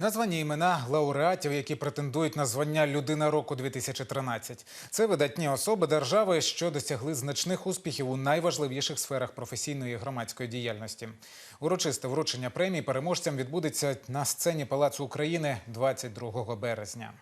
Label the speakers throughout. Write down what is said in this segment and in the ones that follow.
Speaker 1: Названі імена лауреатів, які претендують на звання Людина року 2013. Це видатні особи держави, що досягли значних успіхів у найважливіших сферах професійної і громадської діяльності. Урочисте вручення премій переможцям відбудеться на сцені Палацу України 22 березня.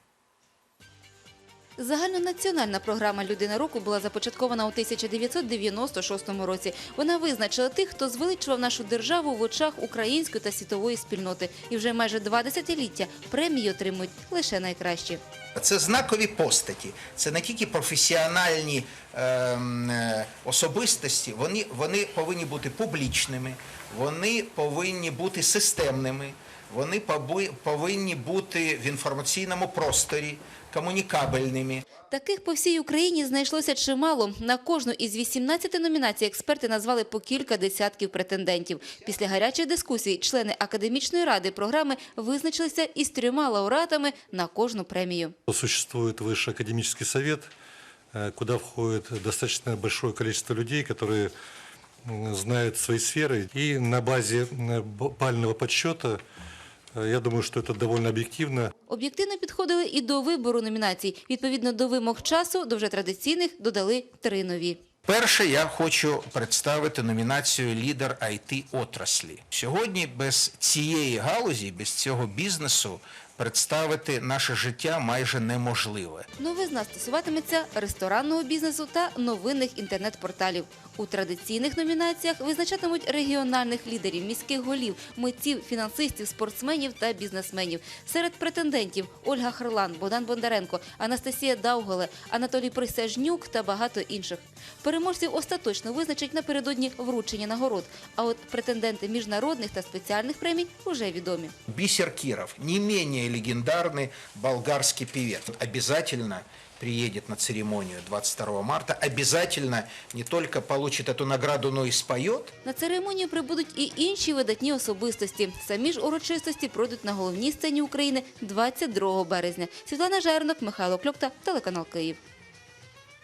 Speaker 2: Загальнонаціональна програма Людина року була започаткована у 1996 році. Вона визначила тих, хто звеличував нашу державу в очах української та світової спільноти. І вже майже два десятиліття премії отримують лише найкращі.
Speaker 3: Це знакові постаті, це не тільки професіональні ем, е, особистості, вони, вони повинні бути публічними, вони повинні бути системними, вони поби- повинні бути в інформаційному просторі, комунікабельними.
Speaker 2: Таких по всій Україні знайшлося чимало. На кожну із 18 номінацій експерти назвали по кілька десятків претендентів. Після гарячих дискусій члени академічної ради програми визначилися із трьома лауреатами на кожну премію.
Speaker 4: Существует высший академический совет, э, куда входит достаточно большое количество людей, которые м, знают свои сферы. И на базе м, б- бального подсчета, э, я думаю, що це доволі об'єктивно.
Speaker 2: Об'єктивно підходили і до вибору номінацій. Відповідно до вимог часу, до вже традиційних додали три нові.
Speaker 3: Перше, я хочу представити номінацію Лідер it отраслі. Сьогодні без цієї галузі, без цього бізнесу представити наше життя майже неможливо.
Speaker 2: Новизна стосуватиметься ресторанного бізнесу та новинних інтернет-порталів. У традиційних номінаціях визначатимуть регіональних лідерів, міських голів, митців, фінансистів, спортсменів та бізнесменів. Серед претендентів Ольга Харлан, Богдан Бондаренко, Анастасія Дауголе, Анатолій Присяжнюк та багато інших. Переможців остаточно визначать напередодні вручення нагород. А от претенденти міжнародних та спеціальних премій уже відомі.
Speaker 3: Бисер Киров, не менее легендарный болгарский певец, обязательно приедет на церемонию 22 марта, обязательно не только получит эту награду, но и споет.
Speaker 2: На церемонію прибудуть і інші видатні особистості. Самі ж урочистості пройдуть на головній сцені України 22 березня. Світлана Жернок, Михайло Кльопта, телеканал Київ.